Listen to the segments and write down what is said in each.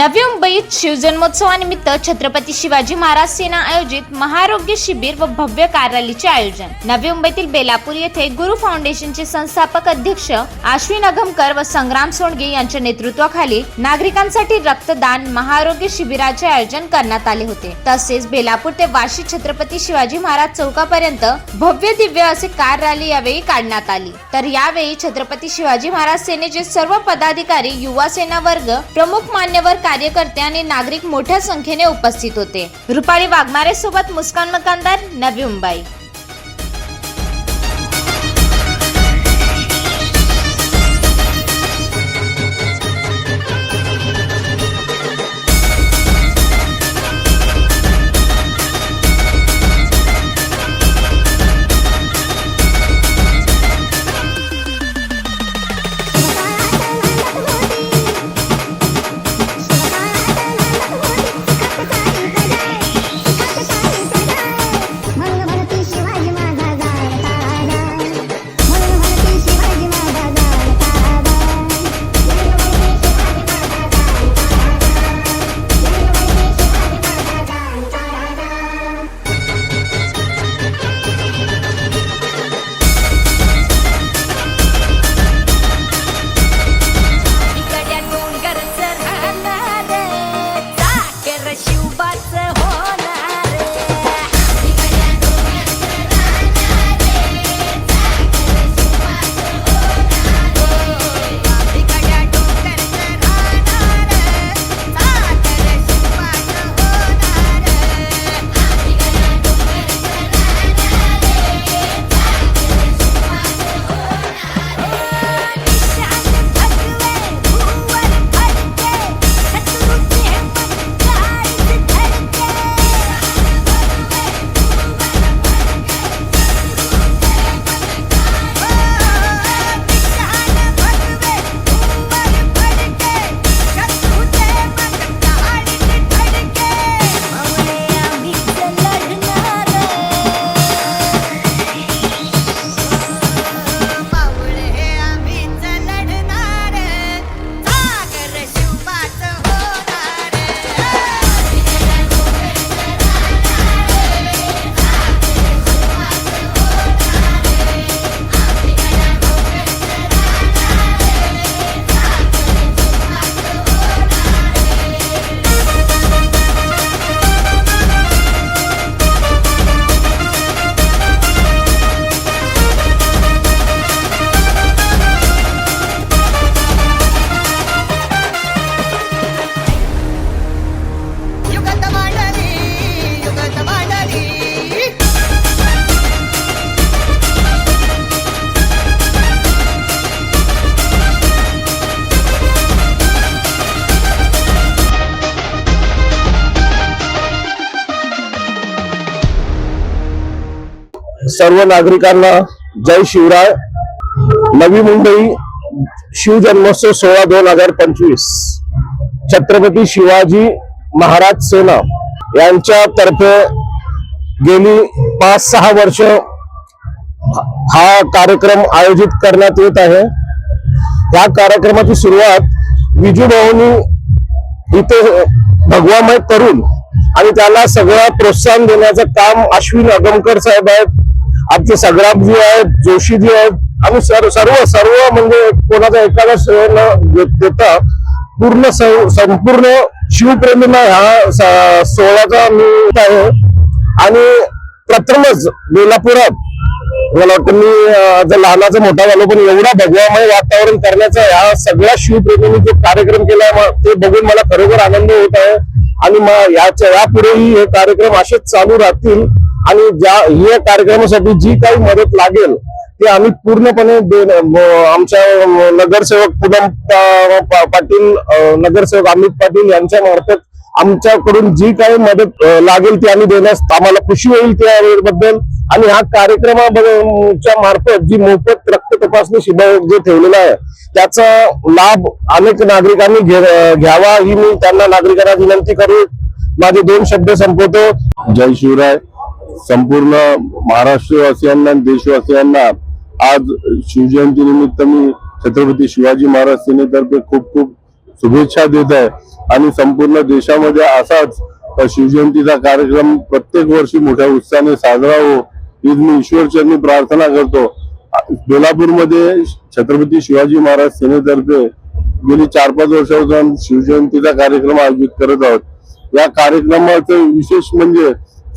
नवी मुंबईत शिवजन्मोत्सवानिमित्त छत्रपती शिवाजी महाराज सेना आयोजित महारोग्य शिबिर व भव्य कार्यालयाचे आयोजन. नवी मुंबईतील बेलापूर येथे गुरु फाउंडेशनचे संस्थापक अध्यक्ष आश्विन अगमकर व संग्राम सोंडगे यांच्या नेतृत्वाखाली नागरिकांसाठी रक्तदान महारोग्य शिबिराचे आयोजन करण्यात आले होते. तसेच बेलापूर ते वाशी छत्रपती शिवाजी महाराज चौकापर्यंत भव्य दिव्य असे कार रॅली यावेळी काढण्यात आली. तर यावेळी छत्रपती शिवाजी महाराज सेनेचे सर्व पदाधिकारी युवा सेना वर्ग प्रमुख मान्यवर कार्यकर्ते आणि नागरिक मोठ्या संख्येने उपस्थित होते. रुपाली वाघमारे सोबत मुस्कान मकानदार नवी मुंबई. सर्व नागरिकांना जय शिवराय. नवी मुंबई शिवजन्मोत्सव सोळा दोन हजार पंचवीस. छत्रपती शिवाजी महाराज सेना यांच्या तर्फे गेली पाच सहा वर्ष हा कार्यक्रम आयोजित करण्यात येत आहे. या कार्यक्रमाची सुरुवात विजूभाऊनी इथे भगवामय करून आणि त्याला सगळं प्रोत्साहन देण्याचं काम अश्विन अगमकर साहेब आहेत. आमचे संग्रामजी आहेत जोशीजी आहेत आणि सर्व सर्व सर्व म्हणजे कोणाचा एखादा श्रेय न देता पूर्ण सं- संपूर्ण शिवप्रेमींना ह्या सोहळ्याचा मी आहे. आणि प्रथमच बेलापुरात मला वाटतं मी जर लहानाचा मोठा झालो पण एवढा भगवामय वातावरण करण्याचा ह्या सगळ्या शिवप्रेमींनी जो कार्यक्रम केला ते बघून मला खरोखर आनंद होत आहे. आणि मग याच्या यापुढेही हे कार्यक्रम असेच चालू राहतील. आणि ज्या या कार्यक्रमासाठी जी काही मदत लागेल ते आम्ही पूर्णपणे आमच्या नगरसेवक पूनम पाटील नगरसेवक अमित पाटील यांच्या मार्फत आमच्याकडून जी काही मदत लागेल ती आम्ही देण्यास आम्हाला खुशी होईल त्याबद्दल आणि हा कार्यक्रमाच्या मार्फत जी मोफत रक्त तपासणी शिबिर जे ठेवलेलं आहे त्याचा लाभ अनेक नागरिकांनी घ्यावा ही मी त्यांना नागरिकांना विनंती करू. माझे दोन शब्द संपवतो. जय शिवराय. संपूर्ण महाराष्ट्रवासियांना आणि देशवासियांना आज शिवजयंती निमित्त मी छत्रपती शिवाजी महाराज सेनेतर्फे खूप खूप शुभेच्छा देत आहे. आणि संपूर्ण देशामध्ये असाच शिवजयंतीचा कार्यक्रम प्रत्येक वर्षी मोठ्या उत्साहाने साजरा हो हीच मी ईश्वरचरणी प्रार्थना करतो. बेलापूरमध्ये छत्रपती शिवाजी महाराज सेनेतर्फे गेली चार पाच वर्षापासून शिवजयंतीचा कार्यक्रम आयोजित करत आहोत. या कार्यक्रमाचं विशेष म्हणजे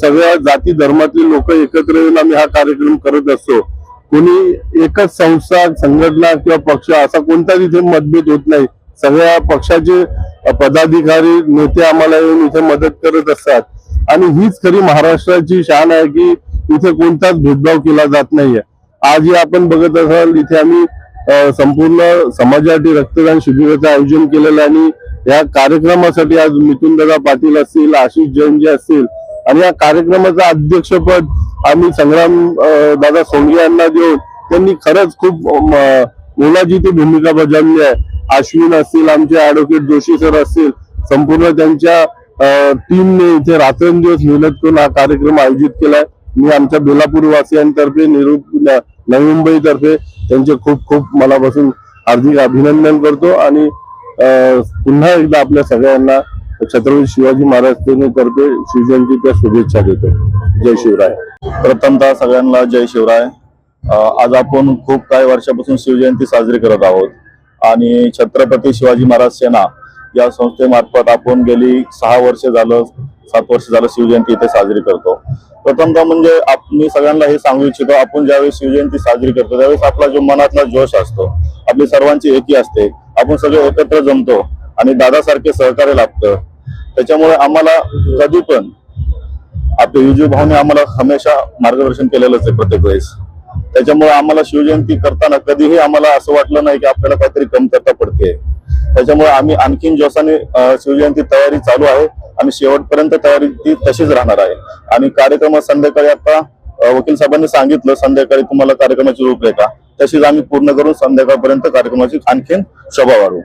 सगळ्या जाती धर्मातले लोक एकत्र येऊन आम्ही हा कार्यक्रम करत असतो. कोणी एकच संस्था संघटना किंवा पक्ष असा कोणता तिथे मतभेद होत नाही. सगळ्या पक्षाचे पदाधिकारी नेते आम्हाला येऊन इथे मदत करत असतात. आणि हीच खरी महाराष्ट्राची शान आहे की इथे कोणताच भेदभाव केला जात नाहीये. आजही आपण बघत असाल इथे आम्ही संपूर्ण समाजासाठी रक्तदान शिबिराचं आयोजन केलेलं आहे आणि या कार्यक्रमासाठी आज मिथुन दादा पाटील असतील आशिष जैन जे असतील आणि या कार्यक्रमाचं अध्यक्षपद आम्ही संग्राम दादा सोंगे यांना देऊन त्यांनी खरंच खूप म, मोलाची ती भूमिका बजावली आहे. अश्विन असतील आमचे ऍडव्होकेट जोशी सर असतील संपूर्ण त्यांच्या टीमने इथे रात्रंदिवस मेहनत करून हा कार्यक्रम आयोजित केलाय. मी आमच्या बेलापूर वासियांतर्फे निरूप न- नवी मुंबईतर्फे त्यांचे खूप खूप मनापासून हार्दिक अभिनंदन करतो आणि पुन्हा एकदा आपल्या सगळ्यांना छत्रपती शिवाजी महाराज सेनेतर्फे शिवजयंतीच्या शुभेच्छा देतो. जय शिवराय. प्रथमतः सगळ्यांना जय शिवराय. आज आपण खूप काही वर्षापासून शिवजयंती साजरी करत आहोत. आणि छत्रपती शिवाजी महाराज सेना या संस्थेमार्फत आपण गेली सहा वर्ष झालं सात वर्ष झालं शिवजयंती इथे साजरी करतो. प्रथमतः म्हणजे मी सगळ्यांना हे सांगू इच्छितो आपण ज्यावेळेस शिवजयंती साजरी करतो त्यावेळेस आपला जो मनातला जोश असतो आपली सर्वांची एकी असते. आपण सगळे एकत्र जमतो. आणि दादासारखे सहकार्य लाभतं. त्याच्यामुळे आम्हाला कधी पण आपले युजी भाऊने आम्हाला हमेशा मार्गदर्शन केलेलंच आहे प्रत्येक वेळेस. त्याच्यामुळे आम्हाला शिवजयंती करताना कधीही आम्हाला असं वाटलं नाही की आपल्याला काहीतरी कमतरता पडते त्याच्यामुळे आम्ही आणखीन जोशाने शिवजयंती तयारी चालू आहे आणि शेवटपर्यंत तयारी ती तशीच राहणार आहे. आणि कार्यक्रमात संध्याकाळी आता वकील साहेबांनी सांगितलं संध्याकाळी तुम्हाला कार्यक्रमाची रूपरेखा. तशीच आम्ही पूर्ण करून संध्याकाळपर्यंत कार्यक्रमाची आणखीन शोभा वाढवू.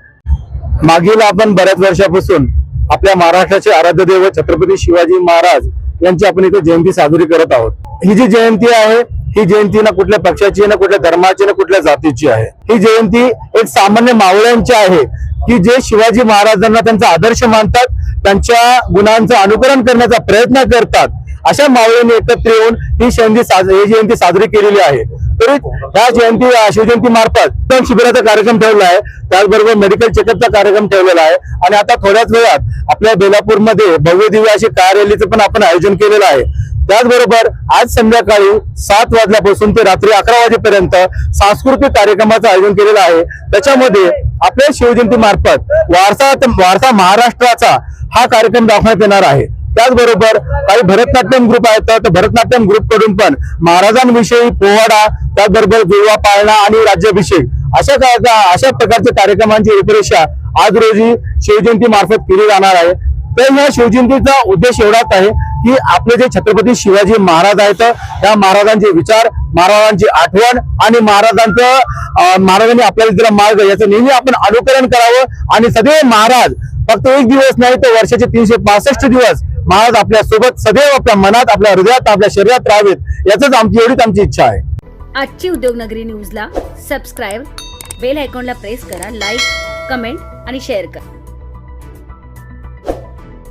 मागील आपण बऱ्याच वर्षापासून आपल्या महाराष्ट्राचे आराध्य देव छत्रपती शिवाजी महाराज यांची आपण इथे जयंती साजरी करत आहोत. ही जी जयंती आहे ही जयंती ना कुठल्या पक्षाची ना कुठल्या धर्माची ना कुठल्या जातीची आहे. ही जयंती एक सामान्य मावळ्यांची आहे की जे शिवाजी महाराजांना त्यांचा आदर्श मानतात त्यांच्या गुणांचं अनुकरण करण्याचा प्रयत्न करतात. अशा मावळ्यांनी एकत्र येऊन ही जयंती ही जयंती साजरी केलेली आहे. तरी ह्या जयंती शिवजयंती मार्फत रक्तदान शिबिराचा कार्यक्रम ठेवला आहे. त्याचबरोबर मेडिकल चेकअपचा कार्यक्रम ठेवलेला आहे. आणि आता थोड्याच वेळात आपल्या बेलापूरमध्ये भव्य दिव्य अशी कार रॅलीचं पण आपण आयोजन केलेलं आहे. त्याचबरोबर आज संध्याकाळी सात वाजल्यापासून ते रात्री अकरा वाजेपर्यंत सांस्कृतिक कार्यक्रमाचं आयोजन केलेलं आहे. त्याच्यामध्ये आपल्या शिवजयंती मार्फत वारसा वारसा महाराष्ट्राचा हा कार्यक्रम दाखवण्यात येणार आहे. त्याचबरोबर काही भरतनाट्यम ग्रुप आहेत तर भरतनाट्यम ग्रुपकडून पण महाराजांविषयी पोवाडा त्याचबरोबर जुळवा पाळणा आणि राज्याभिषेक अशा का- अशा प्रकारच्या कार्यक्रमांची रूपरेषा आज रोजी शिवजयंती मार्फत केली जाणार आहे. तर या शिवजयंतीचा उद्देश एवढाच आहे की आपले जे छत्रपती शिवाजी महाराज आहेत त्या महाराजांचे विचार महाराजांची आठवण आणि महाराजांचं महाराजांनी आपल्याला दिला मार्ग याचं नेहमी आपण अनुकरण करावं आणि सगळे महाराज फक्त एक दिवस नाही तर वर्षाचे तीनशे पासष्ट दिवस महाराज आपल्यासोबत सदैव आपल्या मनात आपल्या हृदयात आपल्या शरीरात राहावेत याच आमची एवढीच आमची इच्छा आहे. आजची उद्योगनगरी न्यूजला सबस्क्राईब बेल आयकॉनला प्रेस करा लाईक कमेंट आणि शेअर करा.